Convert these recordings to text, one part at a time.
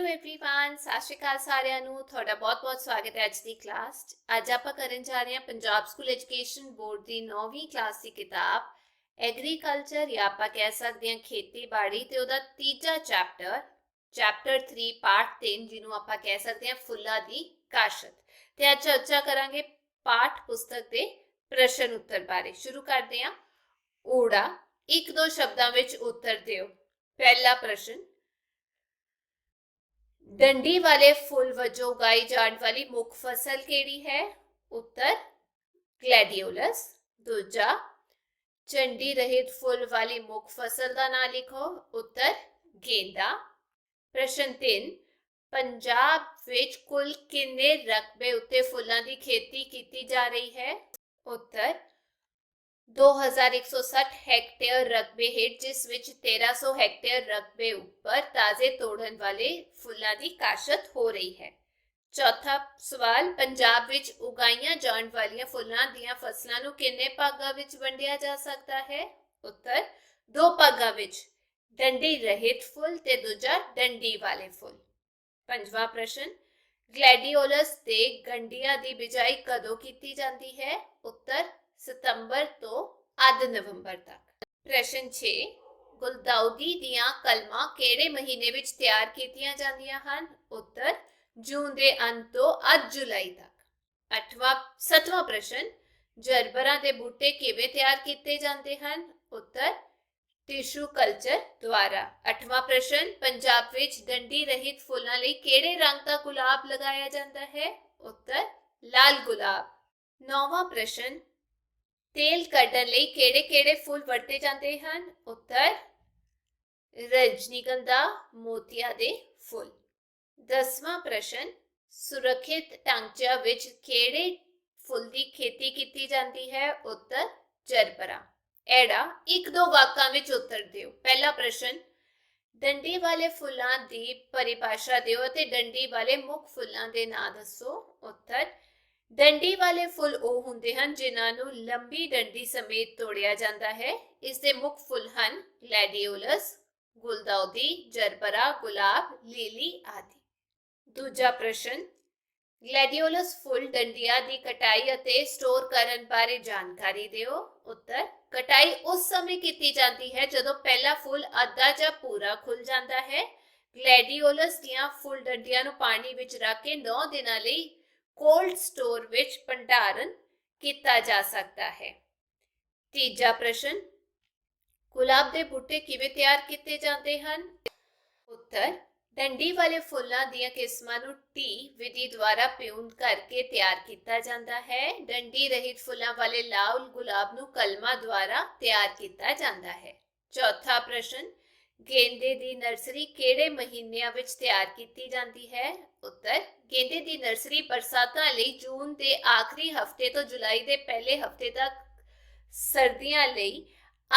Hello everyone ਸਤਿ ਸ਼੍ਰੀ ਅਕਾਲ ਸਾਰਿਆਂ ਨੂੰ ਤੁਹਾਡਾ ਬਹੁਤ-ਬਹੁਤ ਸਵਾਗਤ ਹੈ ਅੱਜ ਦੀ ਕਲਾਸ 'ਚ ਅੱਜ ਆਪਾਂ ਕਰਨ ਜਾ ਰਹੇ ਹਾਂ ਪੰਜਾਬ ਸਕੂਲ ਐਜੂਕੇਸ਼ਨ ਬੋਰਡ ਦੀ 9ਵੀਂ ਕਲਾਸ ਦੀ ਕਿਤਾਬ ਐਗਰੀਕਲਚਰ ਜਾਂ ਆਪਾਂ ਕਹਿ ਸਕਦੇ ਹਾਂ ਖੇਤੀਬਾੜੀ ਤੇ ਉਹਦਾ ਤੀਜਾ ਚੈਪਟਰ ਚੈਪਟਰ 3 ਪਾਰਟ 3 ਜਿਹਨੂੰ ਆਪਾਂ ਕਹਿ ਸਕਦੇ ਹਾਂ ਫੁੱਲਾਂ ਦੀ ਕਾਸ਼ਤ ਤੇ ਅੱਜ ਚਰਚਾ ਕਰਾਂਗੇ ਪਾਠ ਪੁਸਤਕ ਦੇ ਪ੍ਰਸ਼ਨ ਉੱਤਰ ਬਾਰੇ ਸ਼ੁਰੂ ਕਰਦੇ ਹਾਂ ਊੜਾ ਇੱਕ ਦੋ ਸ਼ਬਦਾਂ ਵਿੱਚ ਉੱਤਰ ਦਿਓ ਪਹਿਲਾ ਪ੍ਰਸ਼ਨ ਡੰਡੀ ਵਾਲੇ ਫੁੱਲ ਵਜੋਂ ਉਗਾਈ ਜਾਣ ਵਾਲੀ ਮੁੱਖ ਫਸਲ ਕਿਹੜੀ ਹੈ? ਉੱਤਰ, ਗਲੈਡੀਓਲਸ। ਦੂਜਾ ਚੰਡੀ ਰਹਿਤ ਫੁੱਲ ਵਾਲੀ ਮੁੱਖ ਫਸਲ ਦਾ ਨਾਮ ਲਿਖੋ। ਉੱਤਰ, ਗੇਂਦਾ। ਪ੍ਰਸ਼ਨ 3 ਪੰਜਾਬ ਵਿੱਚ ਕੁੱਲ ਕਿੰਨੇ ਰਕਬੇ ਉੱਤੇ ਫੁੱਲਾਂ ਦੀ ਖੇਤੀ ਕੀਤੀ ਜਾ ਰਹੀ ਹੈ? ਉੱਤਰ 2160 ਹੈਕਟੇਅਰ ਰਕਬੇ ਹੇਠ, ਜਿਸ ਵਿੱਚ 1300 ਹੈਕਟੇਅਰ ਰਕਬੇ ਉੱਪਰ ਤਾਜ਼ੇ ਤੋੜਨ ਵਾਲੇ ਫੁੱਲਾਂ ਦੀ ਕਾਸ਼ਤ ਹੋ ਰਹੀ ਹੈ। ਚੌਥਾ ਸਵਾਲ, ਪੰਜਾਬ ਵਿੱਚ ਉਗਾਈਆਂ ਜਾਣ ਵਾਲੀਆਂ ਫੁੱਲਾਂ ਦੀਆਂ ਫਸਲਾਂ ਨੂੰ ਕਿੰਨੇ ਭਾਗਾਂ ਵਿੱਚ ਵੰਡਿਆ ਜਾ ਸਕਦਾ ਹੈ? ਉੱਤਰ, ਦੋ ਭਾਗਾਂ ਵਿੱਚ, ਡੰਡੀ ਰਹਿਤ ਫੁੱਲ ਤੇ ਦੂਜਾ ਡੰਡੀ ਵਾਲੇ ਫੁੱਲ। ਪੰਜਵਾਂ ਪ੍ਰਸ਼ਨ, ਗਲੈਡੀਓਲਸ ਦੇ ਗੰਡੀਆਂ ਦੀ ਬਿਜਾਈ ਕਦੋਂ ਕੀਤੀ ਜਾਂਦੀ ਹੈ? ਉੱਤਰ ਸਤੰਬਰ ਤੋਂ ਅੱਧ ਨਵੰਬਰ ਤੱਕ। ਪ੍ਰਸ਼ਨ 6 ਗੁਲਦਾਉਦੀ ਦੀਆਂ ਕਲਮਾਂ ਕਿਹੜੇ ਮਹੀਨੇ ਵਿੱਚ ਤਿਆਰ ਕੀਤੀਆਂ ਜਾਂਦੀਆਂ ਹਨ? ਉੱਤਰ, ਜੂਨ ਦੇ ਅੰਤ ਤੋਂ ਅੱਧ ਜੁਲਾਈ ਤੱਕ। ਅੱਠਵਾਂ, ਸੱਤਵਾਂ ਪ੍ਰਸ਼ਨ, ਜਰਬਰਾਂ ਦੇ ਬੂਟੇ ਕਿਵੇਂ ਤਿਆਰ ਕੀਤੇ ਜਾਂਦੇ ਹਨ? ਉੱਤਰ, ਟਿਸ਼ੂ ਕਲਚਰ ਦੁਆਰਾ। ਅੱਠਵਾਂ ਪ੍ਰਸ਼ਨ, ਪੰਜਾਬ ਵਿੱਚ ਡੰਡੀ ਰਹਿਤ ਫੁੱਲਾਂ ਲਈ ਕਿਹੜੇ ਰੰਗ ਦਾ ਗੁਲਾਬ ਲਗਾਇਆ ਜਾਂਦਾ ਹੈ? ਉੱਤਰ, ਲਾਲ ਗੁਲਾਬ। ਨੌਵਾਂ ਪ੍ਰਸ਼ਨ ਤੇਲ ਕੱਢਣ ਲਈ ਕਿਹੜੇ-ਕਿਹੜੇ ਫੁੱਲ ਵਰਤੇ ਜਾਂਦੇ ਹਨ? ਉੱਤਰ, ਰਜਨੀਗੰਧਾ, ਮੋਤੀਆ ਦੇ ਫੁੱਲ। ਦਸਵਾਂ ਪ੍ਰਸ਼ਨ, ਸੁਰੱਖਿਅਤ ਟਾਂਚਾ ਵਿੱਚ ਕਿਹੜੇ ਫੁੱਲ ਦੀ ਖੇਤੀ ਕੀਤੀ ਜਾਂਦੀ ਹੈ? ਉੱਤਰ, ਜਰਬਰਾ। ਐੜਾ, ਇੱਕ ਦੋ ਵਾਕਾਂ ਵਿੱਚ ਉੱਤਰ ਦਿਓ। ਪਹਿਲਾ ਪ੍ਰਸ਼ਨ, ਡੰਡੀ ਵਾਲੇ ਫੁੱਲਾਂ ਦੀ ਪਰਿਭਾਸ਼ਾ ਦਿਓ ਅਤੇ ਡੰਡੀ ਵਾਲੇ ਮੁੱਖ ਫੁੱਲਾਂ ਦੇ ਨਾਂ ਦੱਸੋ। ਉੱਤਰ ਡੰਡੀ ਵਾਲੇ ਫੁੱਲ ਉਹ ਹੁੰਦੇ ਹਨ ਜਿਨ੍ਹਾਂ ਨੂੰ ਲੰਬੀ ਡੰਡੀ ਸਮੇਤ ਤੋੜਿਆ ਜਾਂਦਾ ਹੈ। ਇਸ ਦੇ ਮੁੱਖ ਫੁੱਲ ਹਨ ਗਲੈਡੀਓਲਸ ਗੁਲਦਾਉਦੀ, ਜਰਬਰਾ, ਗੁਲਾਬ, ਲੀਲੀ ਆਦਿ। ਦੂਜਾ ਪ੍ਰਸ਼ਨ ਗਲੈਡੀਓਲਸ ਫੁੱਲ ਡੰਡੀਆਂ ਦੀ ਕਟਾਈ ਅਤੇ ਸਟੋਰ ਕਰਨ ਬਾਰੇ ਜਾਣਕਾਰੀ ਦਿਓ। ਉੱਤਰ, ਕਟਾਈ ਉਸ ਸਮੇਂ ਕੀਤੀ ਜਾਂਦੀ ਹੈ ਜਦੋਂ ਪਹਿਲਾ ਫੁੱਲ ਅੱਧਾ ਜਾਂ ਪੂਰਾ ਖੁੱਲ ਜਾਂਦਾ ਹੈ। ਗਲੈਡੀਓਲਸ ਦੀਆਂ ਫੁੱਲ ਡੰਡੀਆਂ ਨੂੰ ਪਾਣੀ ਵਿੱਚ ਰੱਖ ਕੇ 9 ਦਿਨਾਂ ਲਈ ਕੋਲਡ ਸਟੋਰ ਵਿੱਚ ਭੰਡਾਰਨ ਕੀਤਾ ਜਾ ਸਕਦਾ ਹੈ। ਤੀਜਾ ਪ੍ਰਸ਼ਨ, ਗੁਲਾਬ ਦੇ ਬੂਟੇ ਕਿਵੇਂ ਤਿਆਰ ਕੀਤੇ ਜਾਂਦੇ ਹਨ? ਉੱਤਰ, ਡੰਡੀ ਵਾਲੇ ਫੁੱਲਾਂ ਦੀਆਂ ਕਿਸਮਾਂ ਨੂੰ ਟੀ ਵਿਧੀ ਦੁਆਰਾ ਪਿਉਣ ਕਰਕੇ ਤਿਆਰ ਕੀਤਾ ਜਾਂਦਾ ਹੈ। ਡੰਡੀ ਰਹਿਤ ਫੁੱਲਾਂ ਵਾਲੇ ਲਾਲ ਗੁਲਾਬ ਨੂੰ ਕਲਮਾਂ ਦੁਆਰਾ ਤਿਆਰ ਕੀਤਾ ਜਾਂਦਾ ਹੈ। ਚੌਥਾ ਪ੍ਰਸ਼ਨ ਗੇਂਦੇ ਦੀ ਨਰਸਰੀ ਕਿਹੜੇ ਮਹੀਨਿਆਂ ਵਿੱਚ ਤਿਆਰ ਕੀਤੀ ਜਾਂਦੀ ਹੈ? ਉੱਤਰ, ਗੇਂਦੇ ਦੀ ਨਰਸਰੀ ਬਰਸਾਤਾਂ ਲਈ ਜੂਨ ਦੇ ਆਖਰੀ ਹਫ਼ਤੇ ਤੋਂ ਜੁਲਾਈ ਦੇ ਪਹਿਲੇ ਹਫ਼ਤੇ ਤੱਕ, ਸਰਦੀਆਂ ਲਈ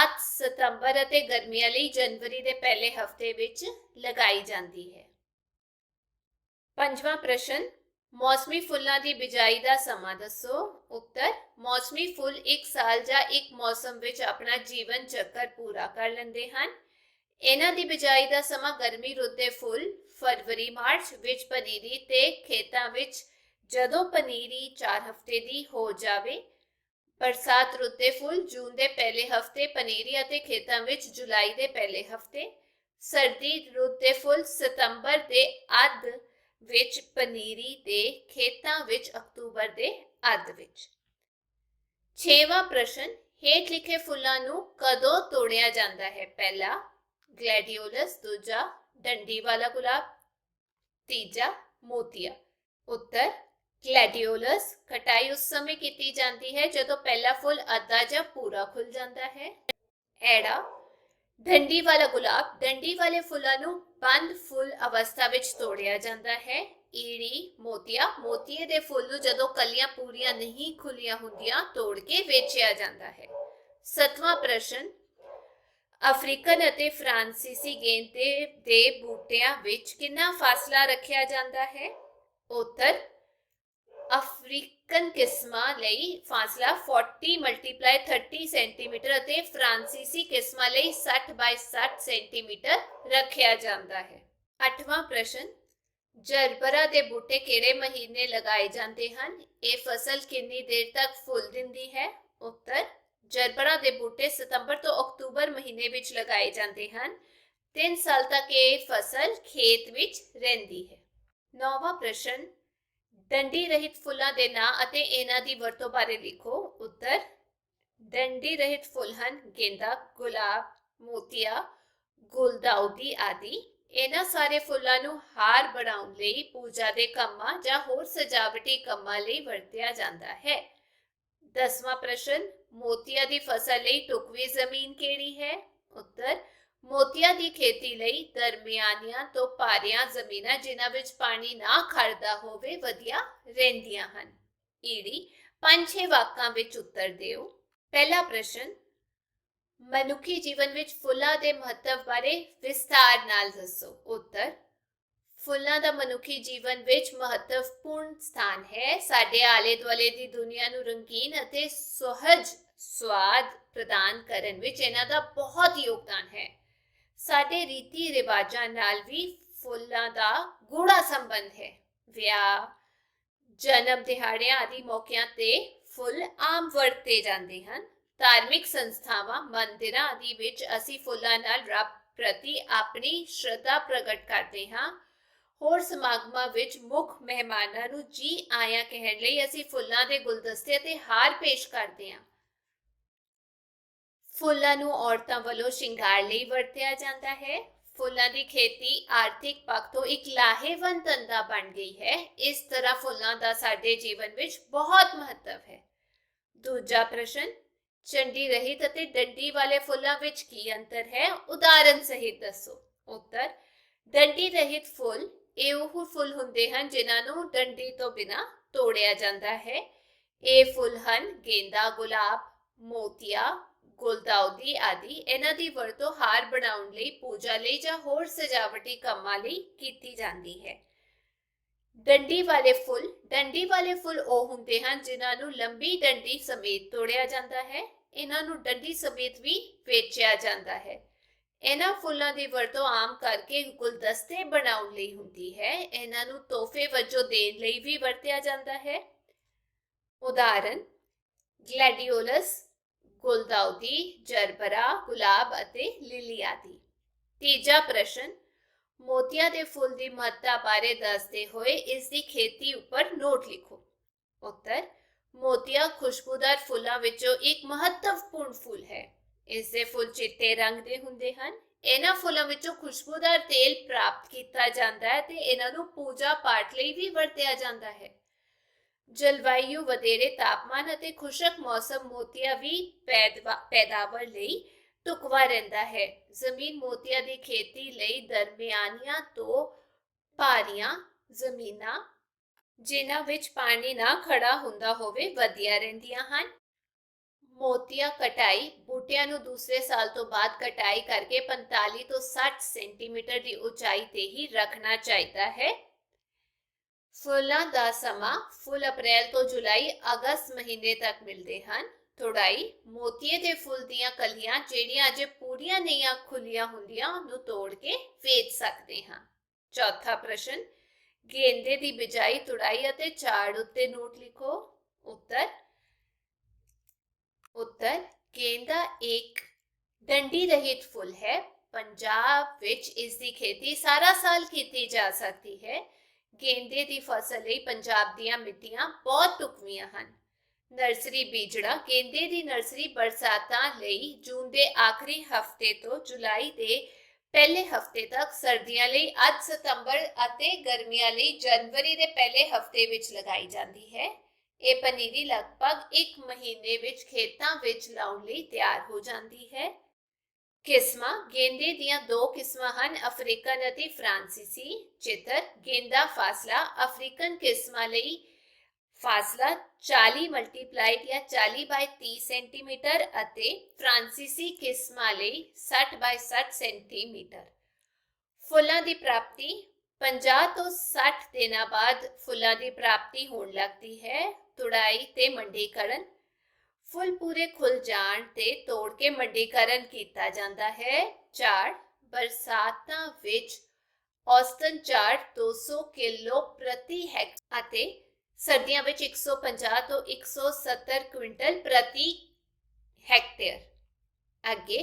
ਅੱਤ ਸਤੰਬਰ ਅਤੇ ਗਰਮੀਆਂ ਲਈ ਜਨਵਰੀ ਦੇ ਪਹਿਲੇ ਹਫ਼ਤੇ ਵਿੱਚ ਲਗਾਈ ਜਾਂਦੀ ਹੈ। ਪੰਜਵਾਂ ਪ੍ਰਸ਼ਨ, ਮੌਸਮੀ ਫੁੱਲਾਂ ਦੀ ਬਿਜਾਈ ਦਾ ਸਮਾਂ ਦੱਸੋ। ਉੱਤਰ, ਮੌਸਮੀ ਫੁੱਲ ਇੱਕ ਸਾਲ ਜਾਂ ਇੱਕ ਮੌਸਮ ਵਿੱਚ ਆਪਣਾ ਜੀਵਨ ਚੱਕਰ ਪੂਰਾ ਕਰ ਲੈਂਦੇ ਹਨ। ਇਹਨਾਂ ਦੀ ਬਿਜਾਈ ਦਾ ਸਮਾਂ ਗਰਮੀ ਰੁੱਤ ਦੇ ਫੁੱਲ, ਫਰਵਰੀ, ਮਾਰਚ ਵਿੱਚ ਪਨੀਰੀ ਤੇ ਖੇਤਾਂ ਵਿੱਚ ਜਦੋਂ ਪਨੀਰੀ 4 ਹਫ਼ਤੇ ਦੀ ਹੋ ਜਾਵੇ, ਬਰਸਾਤ ਰੁੱਤ ਦੇ ਫੁੱਲ ਜੂਨ ਦੇ ਪਹਿਲੇ ਹਫ਼ਤੇ, ਪਨੀਰੀ ਅਤੇ ਖੇਤਾਂ ਵਿੱਚ ਜੁਲਾਈ ਦੇ ਪਹਿਲੇ ਹਫ਼ਤੇ, ਸਰਦੀ ਰੁੱਤ ਦੇ ਫੁੱਲ ਸਤੰਬਰ ਦੇ ਅੱਧ ਵਿੱਚ ਪਨੀਰੀ ਤੇ ਖੇਤਾਂ ਵਿੱਚ ਅਕਤੂਬਰ ਦੇ ਅੱਧ ਵਿੱਚ। ਛੇਵਾਂ ਪ੍ਰਸ਼ਨ, ਹੇਠ ਲਿਖੇ ਫੁੱਲਾਂ ਨੂੰ ਕਦੋਂ ਤੋੜਿਆ ਜਾਂਦਾ ਹੈ? ਪਹਿਲਾ ਗਲੈਡੀਓਲਸ, ਦੂਜਾ ਡੰਡੀ ਵਾਲਾ ਗੁਲਾਬ, ਤੀਜਾ ਮੋਤੀਆ। ਉੱਤਰ, ਗਲੈਡੀਓਲਸ ਕਟਾਈ ਉਸ ਸਮੇਂ ਕੀਤੀ ਜਾਂਦੀ ਹੈ ਜਦੋਂ ਪਹਿਲਾ ਫੁੱਲ ਅੱਧਾ ਜਾਂ ਪੂਰਾ ਖੁੱਲ ਜਾਂਦਾ ਹੈ। ਐੜਾ ਡੰਡੀ ਵਾਲਾ ਗੁਲਾਬ ਡੰਡੀ ਵਾਲੇ ਫੁੱਲਾਂ ਨੂੰ ਬੰਦ ਫੁੱਲ ਅਵਸਥਾ ਵਿੱਚ ਤੋੜਿਆ ਜਾਂਦਾ ਹੈ। ਈੜੀ, ਮੋਤੀਆ, ਮੋਤੀਏ ਦੇ ਫੁੱਲ ਨੂੰ ਜਦੋਂ ਕਲੀਆਂ ਪੂਰੀਆਂ ਨਹੀਂ ਖੁੱਲੀਆਂ ਹੁੰਦੀਆਂ ਤੋੜ ਕੇ ਵੇਚਿਆ ਜਾਂਦਾ ਹੈ। ਸਤਵਾਂ ਪ੍ਰਸ਼ਨ ਅਫਰੀਕਨ ਅਤੇ ਫਰਾਂਸੀਸੀ ਗੇਂਦੇ ਦੇ ਬੂਟਿਆਂ ਵਿੱਚ ਕਿੰਨਾ ਫਾਸਲਾ ਰੱਖਿਆ ਜਾਂਦਾ ਹੈ? ਉੱਤਰ, ਅਫਰੀਕਨ ਕਿਸਮਾਂ ਲਈ ਫਾਸਲਾ 40 ਮਲਟੀਪਲਾਈ 30 ਸੈਂਟੀਮੀਟਰ ਅਤੇ ਫਰਾਂਸੀਸੀ ਕਿਸਮਾਂ ਲਈ 60 ਬਾਈ 60 ਸੈਂਟੀਮੀਟਰ ਰੱਖਿਆ ਜਾਂਦਾ ਹੈ। ਅੱਠਵਾਂ ਪ੍ਰਸ਼ਨ, ਜਰਬਰਾ ਦੇ ਬੂਟੇ ਕਿਹੜੇ ਮਹੀਨੇ ਲਗਾਏ ਜਾਂਦੇ ਹਨ? ਇਹ ਫਸਲ ਕਿੰਨੀ ਦੇਰ ਤੱਕ ਫੁੱਲ ਦਿੰਦੀ ਹੈ? ਉੱਤਰ ਜਰਬਰਾ ਦੇ ਬੂਟੇ ਸਤੰਬਰ ਤੋਂ ਅਕਤੂਬਰ ਮਹੀਨੇ ਵਿੱਚ ਲਗਾਏ ਜਾਂਦੇ ਹਨ। 3 ਸਾਲ ਤੱਕ ਇਹ ਫਸਲ ਖੇਤ ਵਿੱਚ ਰਹਿੰਦੀ ਹੈ। ਨੌਵਾਂ ਪ੍ਰਸ਼ਨ, ਡੰਡੀ ਰਹਿਤ ਫੁੱਲਾਂ ਦੇ ਨਾਂ ਅਤੇ ਇਹਨਾਂ ਦੀ ਵਰਤੋਂ ਬਾਰੇ ਲਿਖੋ। ਉੱਤਰ, ਡੰਡੀ ਰਹਿਤ ਫੁੱਲ ਹਨ, ਗੇਂਦਾ, ਗੁਲਾਬ, ਮੋਤੀਆ ਗੁਲਦਾਉਦੀ ਆਦਿ। ਇਹਨਾਂ ਸਾਰੇ ਫੁੱਲਾਂ ਨੂੰ ਹਾਰ ਬਣਾਉਣ ਲਈ ਪੂਜਾ ਦੇ ਕੰਮਾਂ ਜਾਂ ਹੋਰ ਸਜਾਵਟੀ ਕੰਮਾਂ ਲਈ ਵਰਤਿਆ ਜਾਂਦਾ ਹੈ। ਦਸਵਾਂ ਪ੍ਰਸ਼ਨ, ਮੋਤੀਆ ਦੀ ਫਸਲ ਲਈ ਢੁਕਵੀਂ ਜ਼ਮੀਨ ਕਿਹੜੀ ਹੈ? ਉੱਤਰ, ਮੋਤੀਆ ਦੀ ਖੇਤੀ ਲਈ ਦਰਮਿਆਨੀਆਂ ਤੋਂ ਭਾਰੀਆਂ ਜ਼ਮੀਨਾਂ ਜਿਨ੍ਹਾਂ ਵਿੱਚ ਪਾਣੀ ਨਾ ਖੜਦਾ ਹੋਵੇ, ਵਧੀਆ ਰਹਿੰਦੀਆਂ ਹਨ। ਈੜੀ, ਪੰਜ ਛੇ ਵਾਕਾਂ ਵਿੱਚ ਉੱਤਰ ਦਿਓ। ਪਹਿਲਾ ਪ੍ਰਸ਼ਨ, ਮਨੁੱਖੀ ਜੀਵਨ ਵਿੱਚ ਫੁੱਲਾਂ ਦੇ ਮਹੱਤਵ ਬਾਰੇ ਵਿਸਥਾਰ ਨਾਲ ਦੱਸੋ। ਉੱਤਰ ਫੁੱਲਾਂ ਦਾ ਮਨੁੱਖੀ ਜੀਵਨ ਵਿੱਚ ਮਹੱਤਵਪੂਰਨ ਸਥਾਨ ਹੈ। ਸਾਡੇ ਆਲੇ ਦੁਆਲੇ ਦੀ ਦੁਨੀਆ ਨੂੰ ਰੰਗੀਨ ਅਤੇ ਸੁਹਜ ਸਵਾਦ ਪ੍ਰਦਾਨ ਕਰਨ ਵਿੱਚ ਇਹਨਾਂ ਦਾ ਬਹੁਤ ਯੋਗਦਾਨ ਹੈ। ਸਾਡੇ ਰੀਤੀ ਰਿਵਾਜਾਂ ਨਾਲ ਵੀ ਫੁੱਲਾਂ ਦਾ ਗੂੜਾ ਸੰਬੰਧ ਹੈ। ਵਿਆਹ, ਜਨਮ ਦਿਹਾੜਿਆਂ ਆਦਿ ਮੌਕਿਆਂ ਤੇ ਫੁੱਲ ਆਮ ਵਰਤੇ ਜਾਂਦੇ ਹਨ। ਧਾਰਮਿਕ ਸੰਸਥਾਵਾਂ, ਮੰਦਿਰਾਂ ਆਦਿ ਵਿੱਚ ਅਸੀਂ ਫੁੱਲਾਂ ਨਾਲ ਰੱਬ ਪ੍ਰਤੀ ਆਪਣੀ ਸ਼ਰਧਾ ਪ੍ਰਗਟ ਕਰਦੇ ਹਾਂ। ਹੋਰ ਸਮਾਗਮਾਂ ਵਿੱਚ ਮੁੱਖ ਮਹਿਮਾਨਾਂ ਨੂੰ ਜੀ ਆਇਆਂ ਕਹਿਣ ਲਈ ਅਸੀਂ ਫੁੱਲਾਂ ਦੇ ਗੁਲਦਸਤੇ ਤੇ ਹਾਰ ਪੇਸ਼ ਕਰਦੇ ਹਾਂ। ਫੁੱਲਾਂ ਨੂੰ ਔਰਤਾਂ ਵੱਲੋਂ ਸ਼ਿੰਗਾਰ ਲਈ ਵਰਤਿਆ ਜਾਂਦਾ ਹੈ। ਫੁੱਲਾਂ ਦੀ ਖੇਤੀ ਆਰਥਿਕ ਪੱਖ ਤੋਂ ਇੱਕ ਲਾਹੇਵੰਦ ਧੰਦਾ ਬਣ ਗਈ ਹੈ। ਇਸ ਤਰ੍ਹਾਂ ਫੁੱਲਾਂ ਦਾ ਸਾਡੇ ਜੀਵਨ ਵਿੱਚ ਬਹੁਤ ਮਹੱਤਵ ਹੈ। ਦੂਜਾ ਪ੍ਰਸ਼ਨ, ਚੰਡੀ ਰਹਿਤ ਅਤੇ ਡੰਡੀ ਵਾਲੇ ਫੁੱਲਾਂ ਵਿੱਚ ਕੀ ਅੰਤਰ ਹੈ? ਉਦਾਹਰਨ ਸਹਿਤ ਦੱਸੋ। ਉੱਤਰ, ਡੰਡੀ ਰਹਿਤ ਫੁੱਲ ਇਹ ਉਹ ਫੁੱਲ ਹੁੰਦੇ ਹਨ ਜਿਨ੍ਹਾਂ ਨੂੰ ਡੰਡੀ ਤੋਂ ਬਿਨਾ ਤੋੜਿਆ ਜਾਂਦਾ ਹੈ। ਇਹ ਫੁੱਲ ਹਨ ਗੇਂਦਾ, ਗੁਲਾਬ, ਮੋਤੀਆ ਗੁਲਦਾਉਦੀ ਆਦਿ। ਇਹਨਾਂ ਦੀ ਵਰਤੋਂ ਹਾਰ ਬਣਾਉਣ ਲਈ, ਪੂਜਾ ਲਈ ਜਾਂ ਹੋਰ ਸਜਾਵਟੀ ਕੰਮਾਂ ਲਈ ਕੀਤੀ ਜਾਂਦੀ ਹੈ। ਡੰਡੀ ਵਾਲੇ ਫੁੱਲ, ਡੰਡੀ ਵਾਲੇ ਫੁੱਲ ਉਹ ਹੁੰਦੇ ਹਨ ਜਿਨ੍ਹਾਂ ਨੂੰ ਲੰਬੀ ਡੰਡੀ ਸਮੇਤ ਤੋੜਿਆ ਜਾਂਦਾ ਹੈ। ਇਹਨਾਂ ਨੂੰ ਡੰਡੀ ਸਮੇਤ ਵੀ ਵੇਚਿਆ ਜਾਂਦਾ ਹੈ। ਇਹਨਾਂ ਫੁੱਲਾਂ ਦੀ ਵਰਤੋਂ ਆਮ ਕਰਕੇ ਗੁਲਦਸਤੇ ਬਣਾਉਣ ਲਈ ਹੁੰਦੀ ਹੈ। ਇਹਨਾਂ ਨੂੰ ਤੋਹਫੇ ਵਜੋਂ ਦੇਣ ਲਈ ਵੀ ਵਰਤਿਆ ਜਾਂਦਾ ਹੈ। ਉਦਾਹਰਨ, ਗਲੈਡੀਓਲਸ ਗੁਲਦਾਉਦੀ ਜਰਬਰਾ, ਗੁਲਾਬ ਅਤੇ ਲਿਲੀ ਆਦਿ। ਤੀਜਾ ਪ੍ਰਸ਼ਨ, ਮੋਤੀਆ ਦੇ ਫੁੱਲ ਦੀ ਮਹੱਤਤਾ ਬਾਰੇ ਦੱਸਦੇ ਹੋਏ ਇਸ ਦੀ ਖੇਤੀ ਉੱਪਰ ਨੋਟ ਲਿਖੋ। ਉੱਤਰ, ਮੋਤੀਆ ਖੁਸ਼ਬੂਦਾਰ ਫੁੱਲਾਂ ਵਿੱਚੋਂ ਇੱਕ ਮਹੱਤਵਪੂਰਨ ਫੁੱਲ ਹੈ। ਇਸ ਦੇ ਫੁੱਲ ਚਿੱਟੇ ਰੰਗ ਦੇ ਹੁੰਦੇ ਹਨ। ਇਹਨਾਂ ਫੁੱਲਾਂ ਵਿੱਚੋਂ ਖੁਸ਼ਬੂਦਾਰ ਤੇਲ ਪ੍ਰਾਪਤ ਕੀਤਾ ਜਾਂਦਾ ਹੈ ਤੇ ਇਹਨਾਂ ਨੂੰ ਪੂਜਾ ਪਾਠ ਲਈ ਵੀ ਵਰਤਿਆ ਜਾਂਦਾ ਹੈ। ਜਲਵਾਯੂ ਵਧੇਰੇ ਤਾਪਮਾਨ ਅਤੇ ਖੁਸ਼ਕ ਮੌਸਮ ਮੋਤੀਆ ਵੀ ਪੈਦਾਵਾਰ ਲਈ ਢੁਕਵਾ ਰਹਿੰਦਾ ਹੈ। ਜ਼ਮੀਨ ਮੋਤੀਆ ਦੀ ਖੇਤੀ ਲਈ ਦਰਮਿਆਨੀਆਂ ਤੋਂ ਭਾਰੀਆਂ ਜ਼ਮੀਨਾਂ, ਜਿਨ੍ਹਾਂ ਵਿੱਚ ਪਾਣੀ ਨਾ ਖੜਾ ਹੁੰਦਾ ਹੋਵੇ, ਵਧੀਆ ਰਹਿੰਦੀਆਂ ਹਨ। ਮੋਤੀਆ ਕਟਾਈ, ਬੂਟਿਆਂ ਨੂੰ ਦੂਸਰੇ ਸਾਲ ਤੋਂ ਬਾਅਦ ਕਟਾਈ ਕਰਕੇ 45 ਤੋਂ 60 ਸੈਂਟੀਮੀਟਰ ਦੀ ਉਚਾਈ ਤੇ ਹੀ ਰੱਖਣਾ ਚਾਹੀਦਾ ਹੈ। ਫੁੱਲਾਂ ਦਾ ਸਮਾਂ ਫੁੱਲ ਅਪ੍ਰੈਲ ਤੋਂ ਜੁਲਾਈ, ਅਗਸਤ ਮਹੀਨੇ ਤੱਕ ਮਿਲਦੇ ਹਨ। ਤੋੜਾਈ, ਮੋਤੀਏ ਦੇ ਫੁੱਲ ਦੀਆਂ ਕਲੀਆਂ ਜਿਹੜੀਆਂ ਅਜੇ ਪੂਰੀਆਂ ਨਹੀਂ ਆ ਖੁੱਲੀਆਂ ਹੁੰਦੀਆਂ, ਉਹਨੂੰ ਤੋੜ ਕੇ ਵੇਚ ਸਕਦੇ ਹਾਂ। ਚੌਥਾ ਪ੍ਰਸ਼ਨ, ਗੇਂਦੇ ਦੀ ਬਿਜਾਈ, ਤੁੜਾਈ ਅਤੇ ਝਾੜ ਉੱਤੇ ਨੋਟ ਲਿਖੋ। ਉੱਤਰ ਉੱਤਰ ਗੇਂਦਾ ਇੱਕ ਡੰਡੀ ਰਹਿਤ ਫੁੱਲ ਹੈ। ਪੰਜਾਬ ਵਿੱਚ ਇਸ ਦੀ ਖੇਤੀ ਸਾਰਾ ਸਾਲ ਕੀਤੀ ਜਾ ਸਕਦੀ ਹੈ। ਗੇਂਦੇ ਦੀ ਫਸਲ ਲਈ ਪੰਜਾਬ ਦੀਆਂ ਮਿੱਟੀਆਂ ਬਹੁਤ ਢੁਕਵੀਆਂ ਹਨ। ਨਰਸਰੀ ਬੀਜੜਾ ਗੇਂਦੇ ਦੀ ਨਰਸਰੀ ਬਰਸਾਤਾਂ ਲਈ ਜੂਨ ਦੇ ਆਖਰੀ ਹਫ਼ਤੇ ਤੋਂ ਜੁਲਾਈ ਦੇ ਪਹਿਲੇ ਹਫ਼ਤੇ ਤੱਕ ਸਰਦੀਆਂ ਲਈ ਅੱਜ ਸਤੰਬਰ ਅਤੇ ਗਰਮੀਆਂ ਲਈ ਜਨਵਰੀ ਦੇ ਪਹਿਲੇ ਹਫ਼ਤੇ ਵਿੱਚ ਲਗਾਈ ਜਾਂਦੀ ਹੈ। ਇਹ ਪਨੀਰੀ ਲਗਭਗ 1 ਮਹੀਨੇ ਵਿੱਚ ਖੇਤਾਂ ਵਿੱਚ ਲਾਉਣ ਲਈ ਤਿਆਰ ਹੋ ਜਾਂਦੀ ਹੈ। ਕਿਸਮਾਂ, ਗੇਂਦੇ ਦੀਆਂ ਦੋ ਕਿਸਮਾਂ ਹਨ, ਅਫਰੀਕਨ ਅਤੇ ਫ੍ਰਾਂਸੀਸੀ। ਚਿੱਤਰ, ਗੇਂਦਾ ਫਾਸਲਾ, ਅਫਰੀਕਨ ਕਿਸਮਾਂ ਲਈ ਫਾਸਲਾ 40 ਮਲਟੀਪਲਾਈਡ ਜਾਂ 40 ਬਾਈ 30 ਸੈਂਟੀਮੀਟਰ ਅਤੇ ਫ੍ਰਾਂਸੀਸੀ ਕਿਸਮਾਂ ਲਈ 60 ਬਾਈ 60 ਸੈਂਟੀਮੀਟਰ। ਫੁੱਲਾਂ ਦੀ ਪ੍ਰਾਪਤੀ 50 ਤੋਂ 60 ਦਿਨਾਂ ਬਾਅਦ ਫੁੱਲਾਂ ਦੀ ਪ੍ਰਾਪਤੀ ਹੋਣ ਲੱਗਦੀ ਹੈ। ਤੁੜਾਈ ਤੇ ਮੰਡੀਕਰਨ ਫੁੱਲ ਪੂਰੇ ਖੁੱਲ ਜਾਣ ਤੇ ਤੋੜ ਕੇ ਮੰਡੀਕਰਨ ਕੀਤਾ ਜਾਂਦਾ ਹੈ ਝਾੜ ਬਰਸਾਤਾਂ ਵਿੱਚ ਔਸਤਨ ਝਾੜ 200 ਕਿਲੋ ਪ੍ਰਤੀ ਹੈਕਟਰ ਅਤੇ ਸਰਦੀਆਂ ਵਿੱਚ 150 ਤੋਂ 170 ਕੁਇੰਟਲ ਪ੍ਰਤੀ ਹੈਕਟੇਅਰ ਅੱਗੇ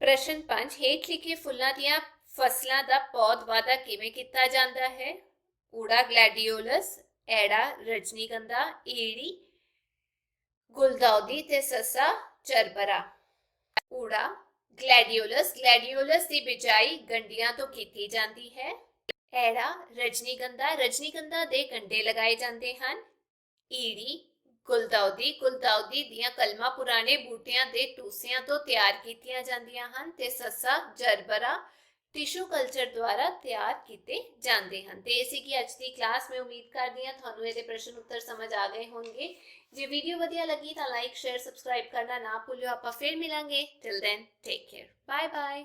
ਪ੍ਰਸ਼ਨ 5 ਹੇਠ ਲਿਖੇ ਫੁੱਲਾਂ ਦੀਆਂ ਫਸਲਾਂ ਦਾ ਪੌਦ ਵਾਧਾ ਕਿਵੇਂ ਕੀਤਾ ਜਾਂਦਾ ਹੈ ਊੜਾ ਗਲੈਡੀਓਲਸ ਐੜਾ, ਰਜਨੀਗੰਧਾ ਈੜੀ ਗੁਲਦਾਉਦੀ ਤੇ ਚਰਬਰਾ। ਊੜਾ, ਗਲੈਡੀਓਲਸ। ਗਲੈਡੀਓਲਸ ਦੀ ਬਿਜਾਈ ਗੰਡੀਆਂ ਤੋਂ ਕੀਤੀ ਜਾਂਦੀ ਹੈ। ਐੜਾ, ਰਜਨੀਗੰਧਾ। ਰਜਨੀਗੰਧਾ ਦੇ ਗੰਡੇ ਲਗਾਏ ਜਾਂਦੇ ਹਨ। ਈੜੀ ਗੁਲਦਾਉਦੀ। ਗੁਲਦਾਉਦੀ ਦੀਆਂ ਕਲਮਾਂ ਪੁਰਾਣੇ ਬੂਟਿਆਂ ਦੇ ਟੂਸਿਆਂ ਤੋਂ ਤਿਆਰ ਕੀਤੀਆਂ ਜਾਂਦੀਆਂ ਹਨ ਤੇ ਸੱਸਾ ਜਰਬਰਾ ਟਿਸ਼ੂ ਕਲਚਰ ਦੁਆਰਾ ਤਿਆਰ ਕੀਤੇ ਜਾਂਦੇ ਹਨ ਤੇ ਇਹ ਸੀਗੀ ਅੱਜ ਦੀ ਕਲਾਸ ਮੈਂ ਉਮੀਦ ਕਰਦੀ ਹਾਂ ਤੁਹਾਨੂੰ ਇਹਦੇ ਪ੍ਰਸ਼ਨ ਉੱਤਰ ਸਮਝ ਆ ਗਏ ਹੋਣਗੇ ਜੇ ਵੀਡੀਓ ਵਧੀਆ ਲੱਗੀ ਤਾਂ ਲਾਈਕ ਸ਼ੇਅਰ ਸਬਸਕ੍ਰਾਈਬ ਕਰਨਾ ਨਾ ਭੁੱਲਿਓ ਆਪਾਂ ਫਿਰ ਮਿਲਾਂਗੇ till then take care bye bye